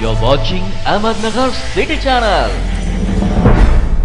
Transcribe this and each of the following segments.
You're watching Ahmednagar City Channel.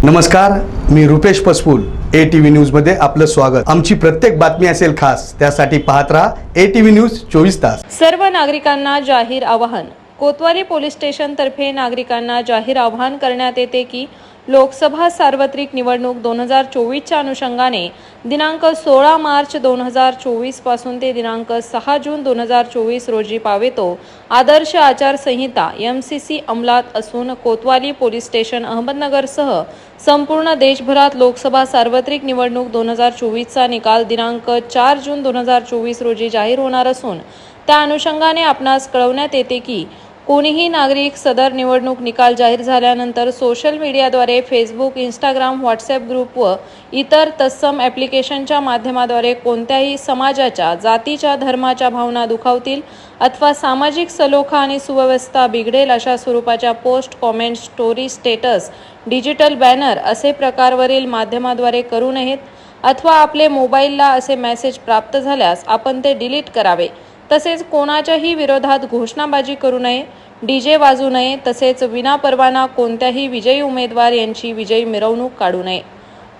नमस्कार मी Rupesh Paspul A T V न्यूजमध्ये आपलं स्वागत. आमची प्रत्येक बातमी असेल खास त्यासाठी पाहत राहा ए टी व्ही न्यूज चोवीस तास. सर्व नागरिकांना जाहीर आवाहन. कोतवाली पोलीस स्टेशनतर्फे नागरिकांना जाहीर आवाहन करण्यात येते की लोकसभा सार्वत्रिक निवडणूक दोन हजार चोवीसच्या अनुषंगाने दिनांक सोळा मार्च दोन हजार चोवीसपासून ते दिनांक सहा जून दोन हजार चोवीस रोजी पावेतो आदर्श आचारसंहिता एम सी सी अंमलात असून कोतवाली पोलीस स्टेशन अहमदनगरसह संपूर्ण देशभरात लोकसभा सार्वत्रिक निवडणूक दोन हजार चोवीसचा निकाल दिनांक चार जून दोन हजार चोवीस रोजी जाहीर होणार असून त्या अनुषंगाने आपणास कळवण्यात येते की कोणीही नागरिक सदर निवडणूक निकाल जाहीर झाल्यानंतर सोशल मीडियाद्वारे फेसबुक इंस्टाग्राम व्हॉट्सॲप ग्रुप व इतर तत्सम ॲप्लिकेशनच्या माध्यमाद्वारे कोणत्याही समाजाच्या जातीच्या धर्माच्या भावना दुखावतील अथवा सामाजिक सलोखा आणि सुव्यवस्था बिघडेल अशा स्वरूपाच्या post comment story status digital banner असे प्रकारवरील माध्यमाद्वारे करू नयेत अथवा आपले मोबाईलला असे मेसेज प्राप्त झाल्यास आपण ते डिलीट करावे. तसेच कोणाच्याही विरोधात घोषणाबाजी करू नये डीजे वाजू नये तसेच विनापरवाना कोणत्याही विजयी उमेदवार यांची विजयी मिरवणूक काढू नये.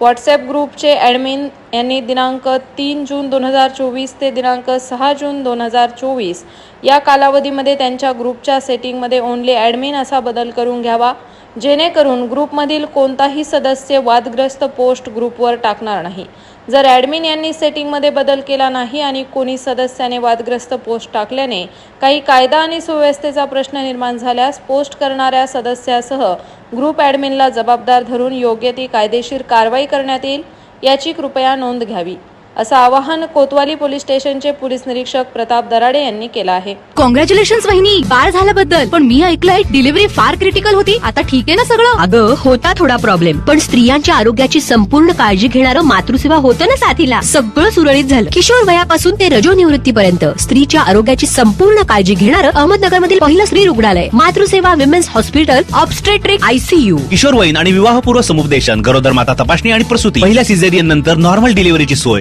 व्हॉट्सॲप ग्रुपचे ॲडमिन यांनी दिनांक तीन जून दोन हजार चोवीस ते दिनांक सहा जून दोन हजार चोवीस या कालावधीमध्ये त्यांच्या ग्रुपच्या सेटिंगमध्ये ओनली ॲडमिन असा बदल करून घ्यावा. जेणेकरून ग्रुपमधील कोणताही सदस्य वादग्रस्त पोस्ट ग्रुपवर टाकणार नाही. जर ॲडमिन यांनी सेटिंगमध्ये बदल केला नाही आणि कोणी सदस्याने वादग्रस्त पोस्ट टाकल्याने काही कायदा आणि सुव्यवस्थेचा प्रश्न निर्माण झाल्यास पोस्ट करणाऱ्या सदस्यासह ग्रुप ॲडमिनला जबाबदार धरून योग्य ती कायदेशीर कारवाई करण्यात येईल याची कृपया नोंद घ्यावी. असं आवाहन कोतवाली पोलीस स्टेशनचे पोलीस निरीक्षक प्रताप दराडे यांनी केलं आहे. कॉंग्रॅच्युलेशन वहिनी. बाळ झाल्याबद्दल. पण मी ऐकलंय डिलिव्हरी फार क्रिटिकल होती. आता ठीक आहे ना सगळं? अगं होता थोडा प्रॉब्लेम पण स्त्रियांच्या आरोग्याची संपूर्ण काळजी घेणारं मातृसेवा होतं ना साथीला? सगळं सुरळीत झालं. किशोर वयापासून ते रजो निवृत्तीपर्यंत. स्त्रीच्या आरोग्याची संपूर्ण काळजी घेणारं अहमदनगर मधील पहिलं स्त्री रुग्णालय. Matruseva women's hospital obstetric ICU किशोरवयीन आणि विवाहपूर्व समुपदेशन गरोदर माता तपासणी आणि प्रसूती. पहिल्या सिझेरियन नंतर नॉर्मल डिलिव्हरीची सोय.